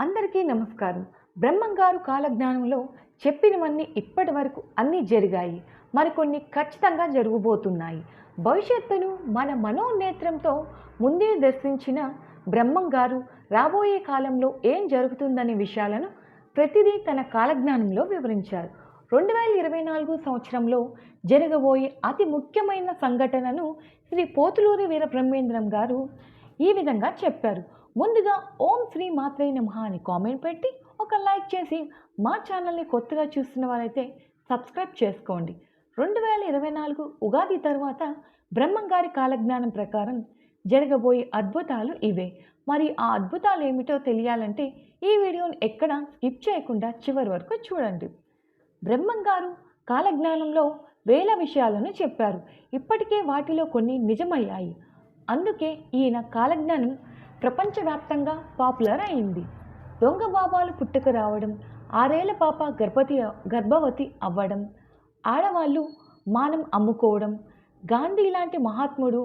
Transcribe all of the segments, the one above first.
అందరికీ నమస్కారం. బ్రహ్మంగారు కాలజ్ఞానంలో చెప్పినవన్నీ ఇప్పటి వరకు అన్నీ జరిగాయి. మరికొన్ని ఖచ్చితంగా జరగబోతున్నాయి. భవిష్యత్తును మన మనోనేత్రంతో ముందే దర్శించిన బ్రహ్మంగారు రాబోయే కాలంలో ఏం జరుగుతుందనే విషయాలను ప్రతిదీ తన కాలజ్ఞానంలో వివరించారు. రెండు వేల ఇరవై నాలుగు సంవత్సరంలో జరగబోయే అతి ముఖ్యమైన సంఘటనను శ్రీ పోతులూరి వీర బ్రహ్మేంద్రం గారు ఈ విధంగా చెప్పారు. ముందుగా ఓం శ్రీ మాత్రే నమః అని కామెంట్ పెట్టి ఒక లైక్ చేసి మా ఛానల్ని కొత్తగా చూస్తున్న వారైతే సబ్స్క్రైబ్ చేసుకోండి. రెండు వేల ఇరవై నాలుగు ఉగాది తర్వాత బ్రహ్మంగారి కాలజ్ఞానం ప్రకారం జరగబోయే అద్భుతాలు ఇవే. మరి ఆ అద్భుతాలు ఏమిటో తెలియాలంటే ఈ వీడియోను ఎక్కడ స్కిప్ చేయకుండా చివరి వరకు చూడండి. బ్రహ్మంగారు కాలజ్ఞానంలో వేల విషయాలను చెప్పారు. ఇప్పటికే వాటిలో కొన్ని నిజమయ్యాయి. అందుకే ఈయన కాలజ్ఞానం ప్రపంచవ్యాప్తంగా పాపులర్ అయింది. దొంగ బాబాలు పుట్టుకు రావడం ఆరేళ్ళ పాప గర్భవతి గర్భవతి అవ్వడం ఆడవాళ్ళు మానం అమ్ముకోవడం గాంధీ లాంటి మహాత్ముడు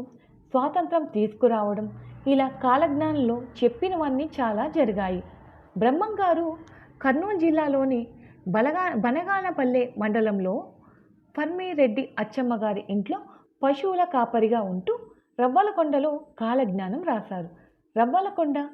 స్వాతంత్రం తీసుకురావడం ఇలా కాలజ్ఞానంలో చెప్పినవన్నీ చాలా జరిగాయి. బ్రహ్మంగారు కర్నూలు జిల్లాలోని బలగా బనగానపల్లె మండలంలో ఫర్మిరెడ్డి అచ్చమ్మ గారి ఇంట్లో పశువుల కాపరిగా ఉంటూ రవ్వలకొండలో కాలజ్ఞానం రాశారు. రవ్వలకొండ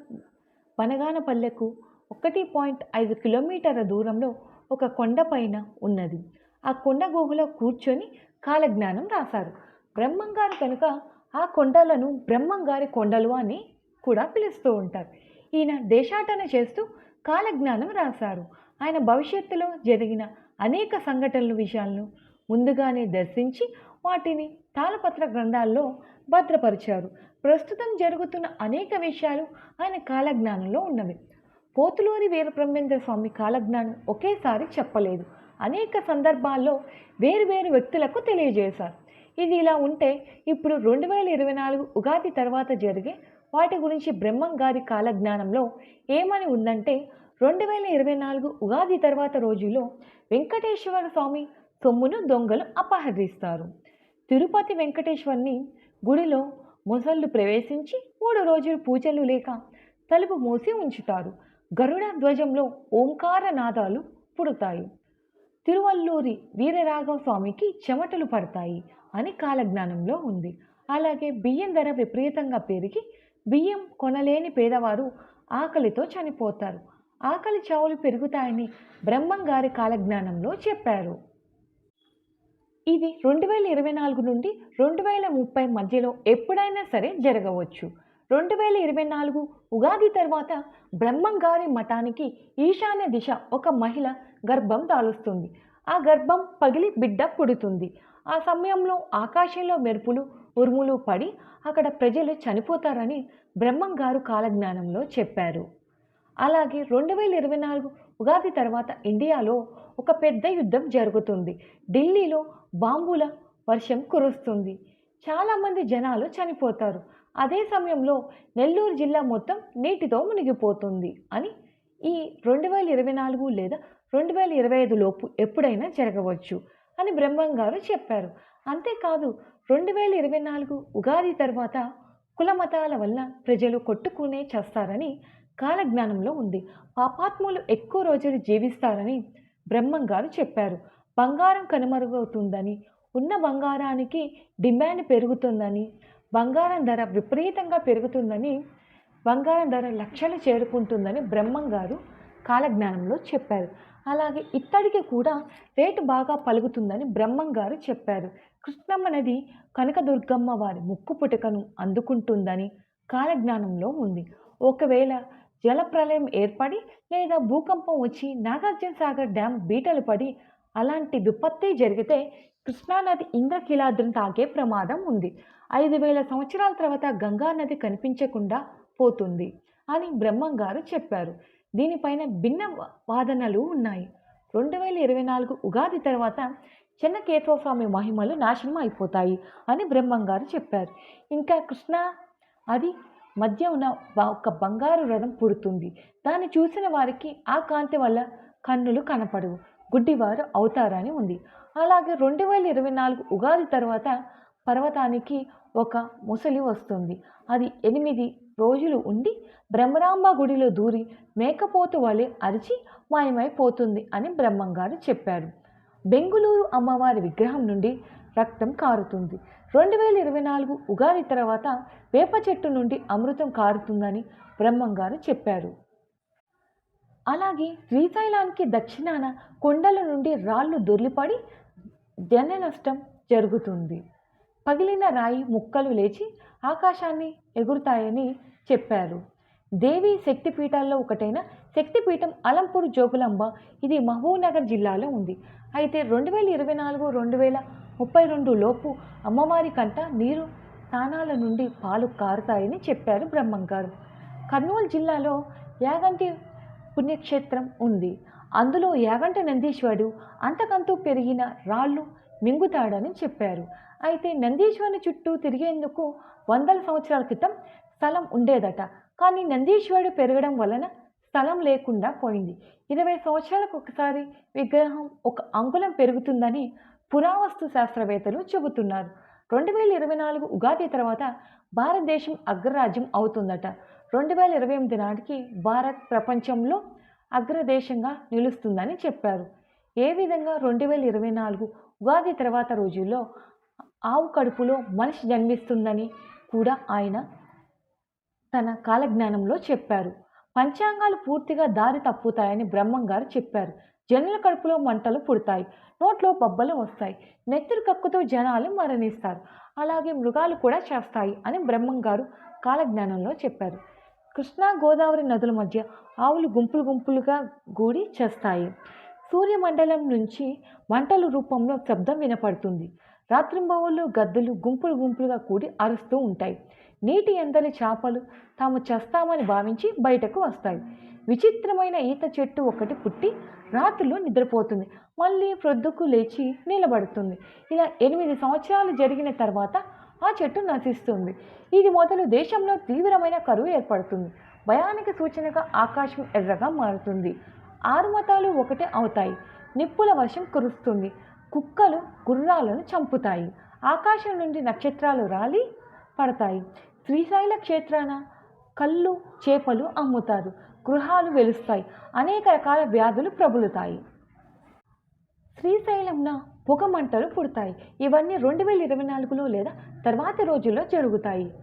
బనగానపల్లెకు ఒకటి పాయింట్ ఐదు కిలోమీటర్ల దూరంలో ఒక కొండపైన ఉన్నది. ఆ కొండ గుహలో కూర్చొని కాలజ్ఞానం రాశారు. బ్రహ్మంగారు కనుక ఆ కొండలను బ్రహ్మంగారి కొండలు అని కూడా పిలుస్తూ ఉంటారు. ఈయన దేశాటన చేస్తూ కాలజ్ఞానం రాశారు. ఆయన భవిష్యత్తులో జరిగిన అనేక సంఘటనల విషయాలను ముందుగానే దర్శించి వాటిని తాళపత్ర గ్రంథాల్లో భద్రపరిచారు. ప్రస్తుతం జరుగుతున్న అనేక విషయాలు ఆయన కాలజ్ఞానంలో ఉన్నవి. పోతులూరి వీరబ్రహ్మేంద్ర స్వామి కాలజ్ఞానం ఒకేసారి చెప్పలేదు. అనేక సందర్భాల్లో వేరువేరు వ్యక్తులకు తెలియజేశారు. ఇది ఇలా ఉంటే ఇప్పుడు రెండు వేల ఇరవై నాలుగు ఉగాది తర్వాత జరిగే వాటి గురించి బ్రహ్మం గారి కాలజ్ఞానంలో ఏమని ఉందంటే రెండు వేల ఇరవై నాలుగు ఉగాది తర్వాత రోజుల్లో వెంకటేశ్వర స్వామి సొమ్మును దొంగలు అపహరిస్తారు. తిరుపతి వెంకటేశ్వర్ని గుడిలో మొసళ్ళు ప్రవేశించి మూడు రోజులు పూజలు లేక తలుపు మూసి ఉంచుతారు. గరుడ ధ్వజంలో ఓంకార నాదాలు పుడతాయి. తిరువల్లూరి వీరరాఘవ స్వామికి చెమటలు పడతాయి అని కాలజ్ఞానంలో ఉంది. అలాగే బియ్యం ధర విపరీతంగా పెరిగి బియ్యం కొనలేని పేదవారు ఆకలితో చనిపోతారు. ఆకలి చావులు పెరుగుతాయని బ్రహ్మం గారి కాలజ్ఞానంలో చెప్పారు. ఇది రెండు వేల ఇరవై నాలుగు నుండి రెండు వేల ముప్పై మధ్యలో ఎప్పుడైనా సరే జరగవచ్చు. రెండు వేల ఇరవై నాలుగు ఉగాది తర్వాత బ్రహ్మంగారి మఠానికి ఈశాన్య దిశ ఒక మహిళ గర్భం దాలుస్తుంది ఆ గర్భం పగిలి బిడ్డ పుడుతుంది. ఆ సమయంలో ఆకాశంలో మెరుపులు ఉరుములు పడి అక్కడ ప్రజలు చనిపోతారని బ్రహ్మంగారు కాలజ్ఞానంలో చెప్పారు. అలాగే రెండు వేల ఇరవై నాలుగు ఉగాది తర్వాత ఇండియాలో ఒక పెద్ద యుద్ధం జరుగుతుంది. ఢిల్లీలో బాంబుల వర్షం కురుస్తుంది. చాలామంది జనాలు చనిపోతారు. అదే సమయంలో నెల్లూరు జిల్లా మొత్తం నీటితో మునిగిపోతుంది అని ఈ రెండు వేల ఇరవై నాలుగు లేదా రెండు వేల ఇరవై ఐదు లోపు ఎప్పుడైనా జరగవచ్చు అని బ్రహ్మం గారు చెప్పారు. అంతేకాదు రెండు వేల ఇరవై నాలుగు ఉగాది తర్వాత కుల మతాల వల్ల ప్రజలు కొట్టుకునే చేస్తారని కాలజ్ఞానంలో ఉంది. పాపాత్ములు ఎక్కువ రోజులు జీవిస్తారని బ్రహ్మం గారు చెప్పారు. బంగారం కనుమరుగవుతుందని ఉన్న బంగారానికి డిమాండ్ పెరుగుతుందని బంగారం ధర విపరీతంగా పెరుగుతుందని బంగారం ధర లక్షలు చేరుకుంటుందని బ్రహ్మం గారు కాలజ్ఞానంలో చెప్పారు. అలాగే ఇత్తడికి కూడా రేటు బాగా పలుకుతుందని బ్రహ్మం గారు చెప్పారు. కృష్ణమ్మ నది కనకదుర్గమ్మ వారి ముక్కు పుటకను అందుకుంటుందని కాలజ్ఞానంలో ఉంది. ఒకవేళ జలప్రలయం ఏర్పడి లేదా భూకంపం వచ్చి నాగార్జున సాగర్ డ్యామ్ బీటలు పడి అలాంటి విపత్తి జరిగితే కృష్ణానది ఇంద్రకీలాద్రిని తాకే ప్రమాదం ఉంది. ఐదు వేల సంవత్సరాల తర్వాత గంగా నది కనిపించకుండా పోతుంది అని బ్రహ్మం గారు చెప్పారు. దీనిపైన భిన్న వాదనలు ఉన్నాయి. రెండు వేల ఇరవై నాలుగు ఉగాది తర్వాత చెన్నకేశవ స్వామి మహిమలు నాశనం అయిపోతాయి అని బ్రహ్మం గారు చెప్పారు. ఇంకా కృష్ణ అది మధ్య ఉన్న ఒక బంగారు రథం పుడుతుంది. దాన్ని చూసిన వారికి ఆ కాంతి వల్ల కన్నులు కనపడవు. గుడ్డివారు అవుతారని ఉంది. అలాగే రెండు వేల ఇరవై నాలుగు ఉగాది తర్వాత పర్వతానికి ఒక ముసలి వస్తుంది. అది ఎనిమిది రోజులు ఉండి బ్రహ్మరాంబ గుడిలో దూరి మేకపోతు వలె అరిచి మాయమైపోతుంది అని బ్రహ్మంగారు చెప్పారు. బెంగుళూరు అమ్మవారి విగ్రహం నుండి రక్తం కారుతుంది. రెండు వేల ఇరవై నాలుగు ఉగాది తర్వాత వేప చెట్టు నుండి అమృతం కారుతుందని బ్రహ్మంగారు చెప్పారు. అలాగే శ్రీశైలానికి దక్షిణాన కొండల నుండి రాళ్ళు దొర్లిపడి జన నష్టం జరుగుతుంది. పగిలిన రాయి ముక్కలు లేచి ఆకాశాన్ని ఎగురుతాయని చెప్పారు. దేవి శక్తిపీఠాల్లో ఒకటైన శక్తిపీఠం అలంపూర్ జోగులాంబ ఇది మహబూబ్నగర్ జిల్లాలో ఉంది. అయితే రెండు వేల ఇరవై నాలుగు రెండు వేల ముప్పై రెండు లోపు అమ్మవారి కంట నీరు స్థానాల నుండి పాలు కారుతాయని చెప్పారు బ్రహ్మంగారు. కర్నూలు జిల్లాలో యాగంటి పుణ్యక్షేత్రం ఉంది. అందులో యాగంట నందీశ్వరుడు అంతకంతూ పెరిగిన రాళ్ళు మింగుతాడని చెప్పారు. అయితే నందీశ్వరుని చుట్టూ తిరిగేందుకు వందల సంవత్సరాల క్రితం స్థలం ఉండేదట. కానీ నందీశ్వరుడు పెరగడం వలన స్థలం లేకుండా పోయింది. ఇరవై సంవత్సరాలకు ఒకసారి విగ్రహం ఒక అంగుళం పెరుగుతుందని పురావస్తు శాస్త్రవేత్తలు చెబుతున్నారు. రెండు వేల ఇరవై నాలుగు ఉగాది తర్వాత భారతదేశం అగ్రరాజ్యం అవుతుందట. రెండు వేల ఇరవై ఎనిమిది నాటికి భారత్ ప్రపంచంలో అగ్రదేశంగా నిలుస్తుందని చెప్పారు. ఏ విధంగా రెండు వేల ఇరవై నాలుగు ఉగాది తర్వాత రోజుల్లో ఆవు కడుపులో మనిషి జన్మిస్తుందని కూడా ఆయన తన కాలజ్ఞానంలో చెప్పారు. పంచాంగాలు పూర్తిగా దారి తప్పుతాయని బ్రహ్మం గారు చెప్పారు. జనుల కడుపులో మంటలు పుడతాయి. నోట్లో బొబ్బలు వస్తాయి. నెత్తురు కక్కుతో జనాలు మరణిస్తారు. అలాగే మృగాలు కూడా చేస్తాయి అని బ్రహ్మం గారు కాలజ్ఞానంలో చెప్పారు. కృష్ణా గోదావరి నదుల మధ్య ఆవులు గుంపులు గుంపులుగా గూడి చేస్తాయి. సూర్యమండలం నుంచి మంటల రూపంలో శబ్దం వినపడుతుంది. రాత్రింబవళ్ళు గద్దలు గుంపులు గుంపులుగా కూడి అరుస్తూ ఉంటాయి. నీటి ఎందలి చేపలు తాము చేస్తామని భావించి బయటకు వస్తాయి. విచిత్రమైన ఈత చెట్టు ఒకటి పుట్టి రాత్రిలో నిద్రపోతుంది. మళ్ళీ ప్రొద్దుకు లేచి నిలబడుతుంది. ఇలా ఎనిమిది సంవత్సరాలు జరిగిన తర్వాత ఆ చెట్టు నశిస్తుంది. ఇది మొదలు దేశంలో తీవ్రమైన కరువు ఏర్పడుతుంది. భయానికి సూచనగా ఆకాశం ఎర్రగా మారుతుంది. ఆరుమతాలు ఒకటే అవుతాయి. నిప్పుల వర్షం కురుస్తుంది. కుక్కలు గుర్రాలను చంపుతాయి. ఆకాశం నుండి నక్షత్రాలు రాలి పడతాయి. శ్రీశైల క్షేత్రాన కళ్ళు చేపలు అమ్ముతారు. గృహాలు వెలుస్తాయి. అనేక రకాల వ్యాధులు ప్రబలుతాయి. శ్రీశైలంన పొగ మంటలు పుడతాయి. ఇవన్నీ రెండు వేల ఇరవై నాలుగులో లేదా తర్వాతి రోజుల్లో జరుగుతాయి.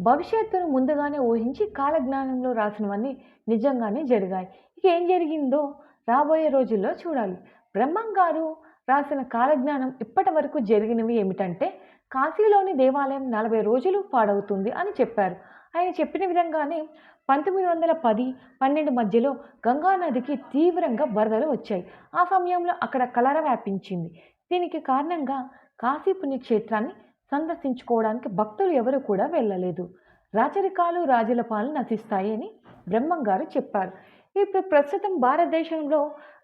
భవిష్యత్తును ముందుగానే ఊహించి కాలజ్ఞానంలో రాసినవన్నీ నిజంగానే జరిగాయి. ఇక ఏం జరిగిందో రాబోయే రోజుల్లో చూడాలి. బ్రహ్మం గారు రాసిన కాలజ్ఞానం ఇప్పటి వరకు జరిగినవి ఏమిటంటే కాశీలోని దేవాలయం నలభై రోజులు పాడవుతుంది అని చెప్పారు. ఆయన చెప్పిన విధంగానే పంతొమ్మిది వందల పది పన్నెండు మధ్యలో గంగా నదికి తీవ్రంగా వరదలు వచ్చాయి. ఆ సమయంలో అక్కడ కలర వ్యాపించింది. దీనికి కారణంగా కాశీ పుణ్యక్షేత్రాన్ని సందర్శించుకోవడానికి భక్తులు ఎవరు కూడా వెళ్ళలేదు. రాచరికాలు రాజుల పాలు నశిస్తాయి అని బ్రహ్మం గారు చెప్పారు. ఇప్పుడు ప్రస్తుతం భారతదేశంలో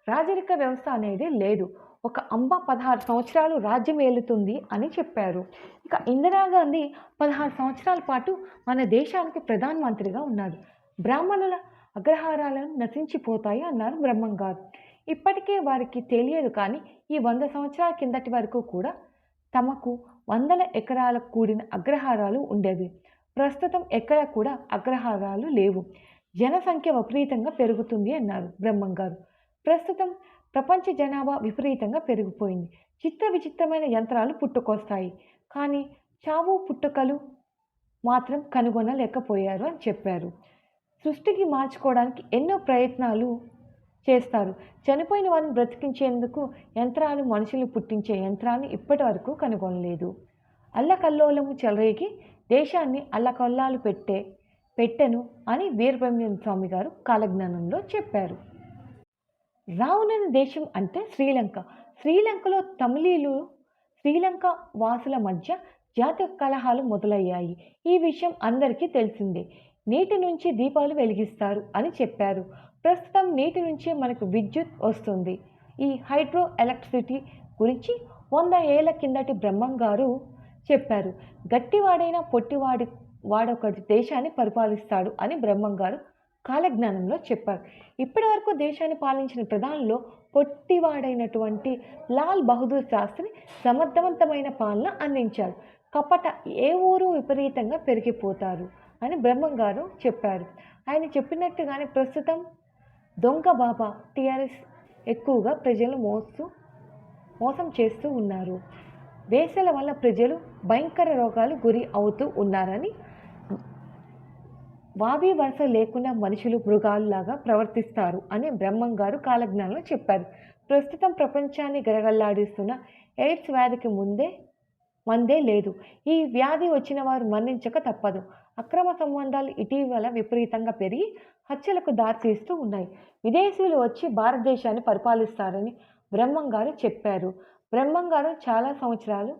రాజరిక వ్యవస్థ అనేది లేదు. ఒక అంబ పదహారు సంవత్సరాలు రాజ్యం ఏలుతుంది అని చెప్పారు. ఇక ఇందిరాగాంధీ పదహారు సంవత్సరాల పాటు మన దేశానికి ప్రధానమంత్రిగా ఉన్నారు బ్రాహ్మణుల అగ్రహారాలను నశించిపోతాయి అన్నారు బ్రహ్మంగారు. ఇప్పటికే వారికి తెలియదు కానీ ఈ వంద సంవత్సరాల కిందటి వరకు కూడా తమకు వందల ఎకరాలకు కూడిన అగ్రహారాలు ఉండేవి. ప్రస్తుతం ఎక్కడ కూడా అగ్రహారాలు లేవు. జనసంఖ్య విపరీతంగా పెరుగుతుంది అన్నారు బ్రహ్మం గారు ప్రస్తుతం ప్రపంచ జనాభా విపరీతంగా పెరిగిపోయింది. చిత్ర విచిత్రమైన యంత్రాలు పుట్టుకొస్తాయి. కానీ చావు పుట్టుకలు మాత్రం కనుగొనలేకపోయారు అని చెప్పారు. సృష్టికి మార్చుకోవడానికి ఎన్నో ప్రయత్నాలు చేస్తారు. చనిపోయిన వారిని బ్రతికించేందుకు యంత్రాలు మనుషులు పుట్టించే యంత్రాన్ని ఇప్పటి వరకు కనుగొనలేదు. అల్లకల్లోలము చెలరేగి దేశాన్ని అల్లకల్లాలు పెట్టే పెట్టెను అని వీరబ్రహ్మణ్య స్వామి గారు కాలజ్ఞానంలో చెప్పారు. రావునని దేశం అంటే శ్రీలంక. శ్రీలంకలో తమిళీలు శ్రీలంక వాసుల మధ్య జాతి కలహాలు మొదలయ్యాయి. ఈ విషయం అందరికీ తెలిసిందే. నీటి నుంచి దీపాలు వెలిగిస్తారు అని చెప్పారు. ప్రస్తుతం నీటి నుంచి మనకు విద్యుత్ వస్తుంది. ఈ హైడ్రో ఎలక్ట్రిసిటీ గురించి వంద ఏళ్ళ కిందటి బ్రహ్మం గారు చెప్పారు. గట్టివాడైన పొట్టివాడి వాడొకటి దేశాన్ని పరిపాలిస్తాడు అని బ్రహ్మం గారు కాలజ్ఞానంలో చెప్పారు. ఇప్పటి వరకు దేశాన్ని పాలించిన ప్రధానుల్లో పొట్టివాడైనటువంటి లాల్ బహదూర్ శాస్త్రి సమర్థవంతమైన పాలన అందించారు. కపట ఏ ఊరు విపరీతంగా పెరిగిపోతారు అని బ్రహ్మంగారు చెప్పారు. ఆయన చెప్పినట్టుగానే ప్రస్తుతం దొంగ బాబా టీఆర్ఎస్ ఎక్కువగా ప్రజలు మోస్తూ మోసం చేస్తూ ఉన్నారు. వేసల వల్ల ప్రజలు భయంకర రోగాలు గురి అవుతూ ఉన్నారని వావి వరుస లేకుండా మనుషులు మృగాలులాగా ప్రవర్తిస్తారు అని బ్రహ్మం గారు కాలజ్ఞానంలో చెప్పారు. ప్రస్తుతం ప్రపంచాన్ని గరగల్లాడిస్తున్న ఎయిడ్స్ వ్యాధికి ముందే మందే లేదు. ఈ వ్యాధి వచ్చిన వారు మరణించక తప్పదు. అక్రమ సంబంధాలు ఇటీవల విపరీతంగా పెరిగి హత్యలకు దారితీస్తూ ఉన్నాయి. విదేశీయులు వచ్చి భారతదేశాన్ని పరిపాలిస్తారని బ్రహ్మం గారు చెప్పారు. బ్రహ్మం గారు చాలా సంవత్సరాలు